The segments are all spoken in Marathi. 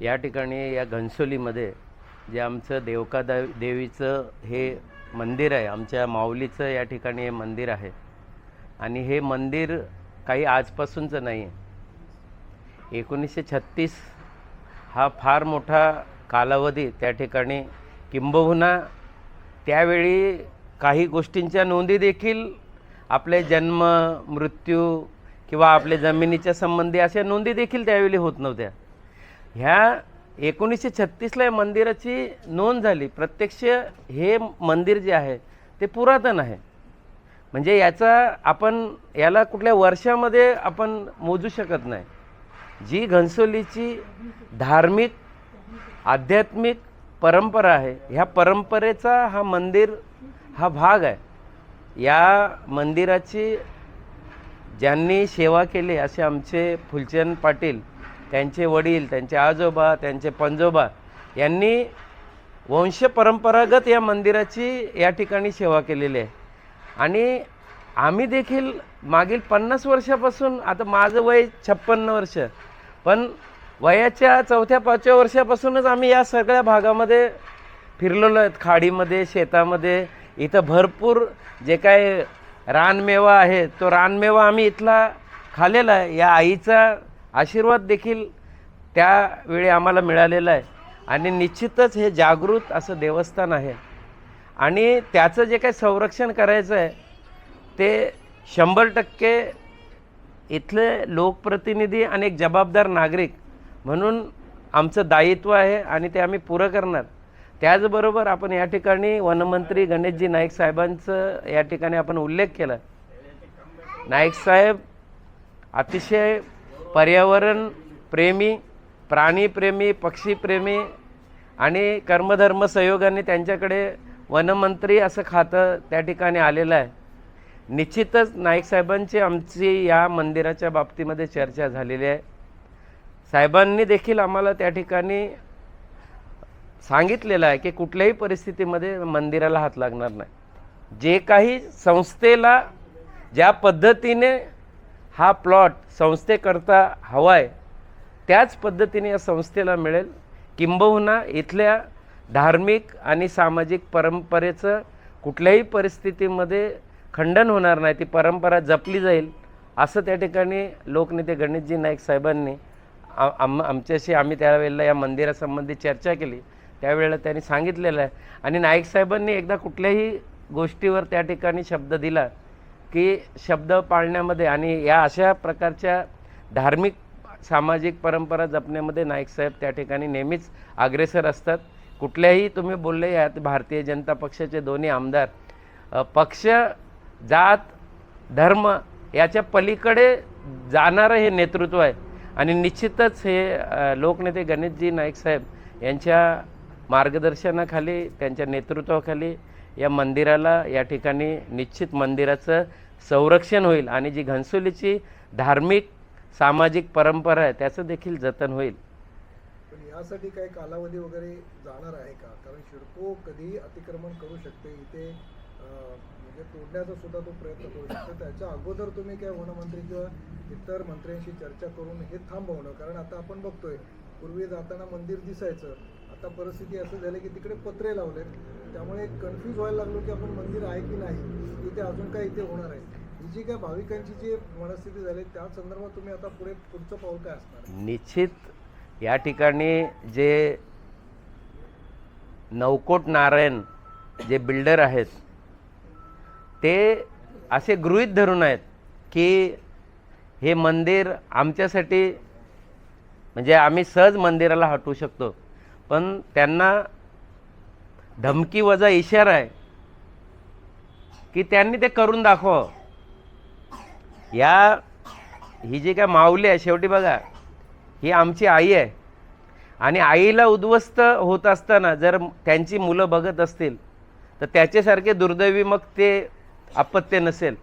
या ठिकाणी या घनसोलीमध्ये जे आमचं देवकादा देवीचं हे मंदिर आहे आमच्या माऊलीचं या ठिकाणी हे मंदिर आहे. आणि हे मंदिर काही आजपासूनचं नाही आहे. एकोणीसशे छत्तीस हा फार मोठा कालावधी त्या ठिकाणी किंबहुना त्यावेळी काही गोष्टींच्या नोंदी देखील आपले जन्म मृत्यू किंवा आपले जमिनीच्या संबंधी अशा नोंदी देखील त्यावेळी होत नव्हत्या. ह्या एकोणीसशे छत्तीसला या मंदिराची नोंद झाली. प्रत्यक्ष हे मंदिर जे आहे ते पुरातन आहे. म्हणजे याचा आपण याला कुठल्या वर्षामध्ये आपण मोजू शकत नाही. जी घनसोलीची धार्मिक आध्यात्मिक परंपरा आहे ह्या परंपरेचा हा मंदिर हा भाग आहे. या मंदिराची ज्यांनी सेवा केली असे आमचे फुलचंद पाटील त्यांचे वडील त्यांचे आजोबा त्यांचे पंजोबा यांनी वंश परंपरागत या मंदिराची या ठिकाणी सेवा केलेली आहे. आणि आम्ही देखील मागील पन्नास वर्षापासून आता माझं वय छप्पन्न वर्ष पण वयाच्या चौथ्या पाचव्या वर्षापासूनच आम्ही या सगळ्या भागामध्ये फिरलेलो आहेत. खाडीमध्ये शेतामध्ये इथं भरपूर जे काय रानमेवा आहे तो रानमेवा आम्ही इथला खाल्लेला आहे. या आईचा आशीर्वाद देखील त्यावेळी आम्हाला मिळालेला आहे. आणि निश्चितच हे जागृत असं देवस्थान आहे. आणि त्याचं जे काही संरक्षण करायचं आहे ते शंभर टक्के इथले लोकप्रतिनिधी आणि एक जबाबदार नागरिक म्हणून आमचं दायित्व आहे आणि ते आम्ही पुरं करणार. त्याचबरोबर आपण या ठिकाणी वनमंत्री गणेशजी नाईक साहेबांचं या ठिकाणी आपण उल्लेख केला. नाईक साहेब अतिशय पर्यावरण प्रेमी प्राणीप्रेमी पक्षीप्रेमी आणि कर्मधर्म संयोगाने त्यांच्याकडे वनमंत्री असं खातं त्या ठिकाणी आलेलं आहे. निश्चितच नाईक साहेबांची आमची या मंदिराच्या बाबतीमध्ये चर्चा झालेली आहे. साहेबांनी देखील आम्हाला त्या ठिकाणी सांगितलेलं आहे की कुठल्याही परिस्थितीमध्ये मंदिराला हात लागणार नाही. जे काही संस्थेला ज्या पद्धतीने हा प्लॉट संस्थेकरता हवा आहे त्याच पद्धतीने या संस्थेला मिळेल. किंबहुना इथल्या धार्मिक आणि सामाजिक परंपरेचं कुठल्याही परिस्थितीमध्ये खंडन होणार नाही ती परंपरा जपली जाईल असं त्या ठिकाणी लोकनेते गणेशजी नाईक साहेबांनी आम आमच्याशी आम्ही त्यावेळेला या मंदिरासंबंधी चर्चा केली. त्यावेळेला त्यांनी सांगितलेलं आहे. आणि नाईक साहेबांनी एकदा कुठल्याही गोष्टीवर त्या ठिकाणी शब्द दिला की शब्द पाळण्यामध्ये आणि या अशा प्रकारच्या धार्मिक सामाजिक परंपरा जपण्यामध्ये नाईक साहेब त्या ठिकाणी नेहमीच अग्रेसर असतात. कुठल्याही तुम्ही बोलले यात भारतीय जनता पक्षाचे दोन्ही आमदार पक्ष जात धर्म याच्या पलीकडे जाणारं हे नेतृत्व आहे. आणि निश्चितच हे लोकनेते गणेशजी नाईक साहेब यांच्या मार्गदर्शनाखाली त्यांच्या नेतृत्वाखाली या मंदिराला या ठिकाणी निश्चित मंदिराचं संरक्षण होईल आणि जी घनसोलीची धार्मिक सामाजिक परंपरा आहे त्याचं देखील जतन होईल. पण यासाठी काही कालावधी वगैरे जाणार आहे का? कारण शिडको कधीही अतिक्रमण करू शकते इथे म्हणजे तोडण्याचा सुद्धा तो प्रयत्न करू शकतो. त्याच्या अगोदर तुम्ही काय वनमंत्री किंवा इतर मंत्र्यांशी चर्चा करून हे थांबवणं कारण आता आपण बघतोय पूर्वी जाताना मंदिर दिसायचं आता परिस्थिती असं झाली की तिकडे पत्रे लावलेत. त्यामुळे कन्फ्यूज व्हायला लागलो की आपण मंदिर आहे की नाही इथे अजून काय इथे होणार आहे. ही जी काय भाविकांची जी मनस्थिती झाली त्या संदर्भात तुम्ही आता पुढे पुढचं पाऊल काय असणार निश्चित या ठिकाणी जे नवकोट नारायण जे बिल्डर आहेत ते असे गृहीत धरून आहेत की हे मंदिर आमच्यासाठी म्हणजे आम्ही सहज मंदिराला हटवू शकतो. पण त्यांना धमकी वजा इशारा आहे की त्यांनी ते करून दाखवा या ही जी काय माऊली आहे शेवटी बघा ही आमची आई आहे. आणि आईला उद्ध्वस्त होत असताना जर त्यांची मुलं बघत असतील तर त्याच्यासारखे दुर्दैवी मग ते अपत्य नसेल.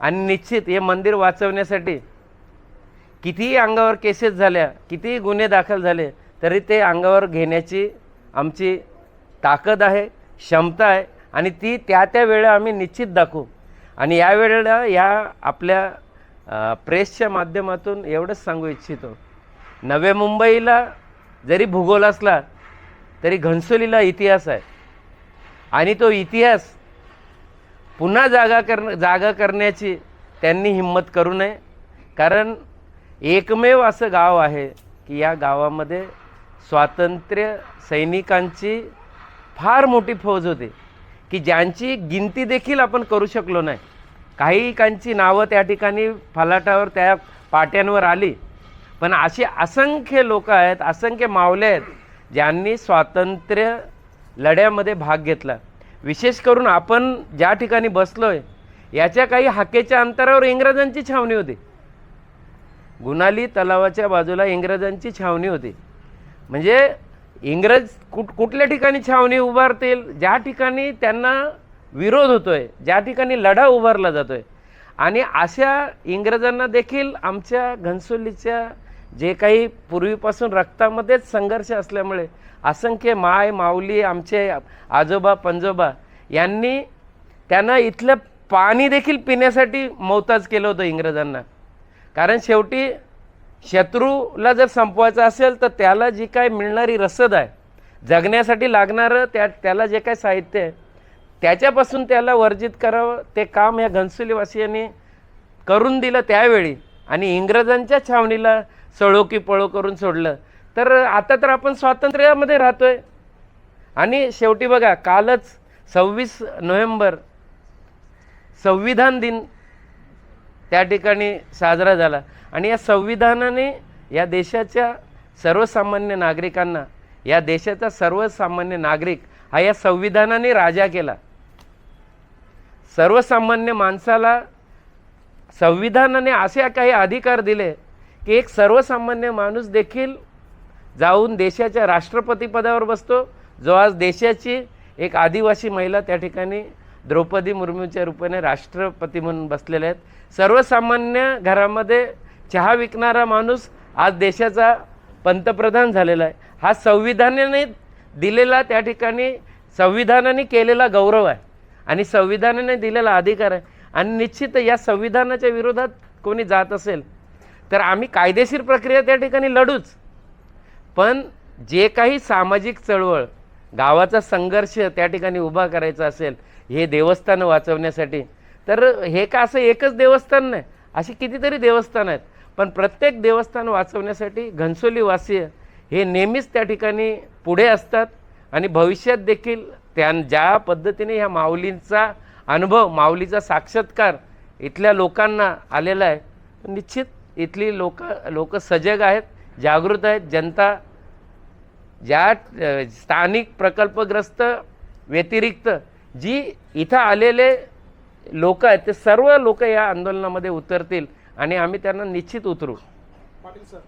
आणि निश्चित हे मंदिर वाचवण्यासाठी कितीही अंगावर केसेस झाल्या कितीही गुन्हे दाखल झाले तरी ते अंगावर घेण्याची आमची ताकद आहे क्षमता आहे आणि ती त्या त्या वेळा आम्ही निश्चित दाखवू. आणि या वेळेला या आपल्या प्रेसच्या माध्यमातून एवढंच सांगू इच्छितो. नव्या मुंबईला जरी भूगोल असला तरी घनसोलीला इतिहास आहे. आणि तो इतिहास पुन्हा जागा कर जागा करण्याची त्यांनी हिंमत करू नये. कारण एकमेव असं गाव आहे की या गावामध्ये स्वातंत्र्य सैनिकांची फार मोठी फौज होती की ज्यांची गिनती देखील आपण करू शकलो नाही. काहीकांची नावं त्या ठिकाणी फलाटावर त्या पाट्यांवर आली पण असे असंख्य लोक आहेत असंख्य मावले आहेत ज्यांनी स्वातंत्र्य लढ्यामध्ये भाग घेतला. विशेष करून आपण ज्या ठिकाणी बसलो आहे याच्या काही हाकेच्या अंतरावर इंग्रजांची छावणी होती. गुणाली तलावाच्या बाजूला इंग्रजांची छावणी होती. म्हणजे इंग्रज कुठ कुठल्या ठिकाणी छावणी उभारतील? ज्या ठिकाणी त्यांना विरोध होतोय ज्या ठिकाणी लढा उभारला जातोय. आणि अशा इंग्रजांना देखील आमच्या घनसोलीच्या जे काही पूर्वीपासून रक्तामध्येच संघर्ष असल्यामुळे असंख्य माय माऊली आमचे आजोबा पंजोबा यांनी त्यांना इथलं पाणी देखील पिण्यासाठी मोताज केलं होतं इंग्रजांना. कारण शेवटी शत्रूला जर संपवायचं असेल तर त्याला जी काय मिळणारी रसद आहे जगण्यासाठी लागणारं त्या त्याला जे काय साहित्य आहे त्याच्यापासून त्याला वर्जित करावं ते काम या घनसुलीवासियांनी करून दिलं त्यावेळी आणि इंग्रजांच्या छावणीला सळो की पळो करून सोडलं. तर आता तर आपण स्वातंत्र्यामध्ये राहतोय. आणि शेवटी बघा कालच सव्वीस नोव्हेंबर संविधान दिन त्या ठिकाणी साजरा झाला. आणि या संविधानाने या देशाच्या सर्वसामान्य नागरिकांना या देशाचा सर्वसामान्य नागरिक हा या संविधानाने राजा केला. सर्वसामान्य माणसाला संविधानाने असे काही अधिकार दिले की एक सर्वसामान्य माणूस देखील जाऊन देशाच्या राष्ट्रपती पदावर बसतो जो आज देशाची एक आदिवासी महिला त्या ठिकाणी द्रौपदी मुर्मूच्या रूपाने राष्ट्रपती म्हणून बसलेले आहेत. सर्वसामान्य घरामध्ये चहा विकणारा माणूस आज देशाचा पंतप्रधान झालेला आहे. हा संविधानाने दिलेला त्या ठिकाणी संविधानाने केलेला गौरव आहे आणि संविधानाने दिलेला अधिकार आहे. आणि निश्चित या संविधानाच्या विरोधात कोणी जात असेल तर आम्ही कायदेशीर प्रक्रिया त्या ठिकाणी लढूच. पण जे काही सामाजिक चळवळ गावाचा संघर्ष त्या ठिकाणी उभा करायचा असेल हे देवस्थानं वाचवण्यासाठी तर हे का असं एकच देवस्थान नाही? अशी कितीतरी देवस्थानं आहेत. पण प्रत्येक देवस्थान वाचवण्यासाठी घनसोलीवासीय हे नेहमीच त्या ठिकाणी पुढे असतात आणि भविष्यात देखील त्या ज्या पद्धतीने ह्या माऊलींचा अनुभव माऊलीचा साक्षात्कार इथल्या लोकांना आलेला आहे निश्चित इथली लोक लोक सजग आहेत जागृत आहेत. जनता ज्या स्थानिक प्रकल्पग्रस्त व्यतिरिक्त जी इथं आलेले लोक आहेत ते सर्व लोक या आंदोलनामध्ये उतरतील आणि आम्ही त्यांना निश्चित उतरू. पाटील सर.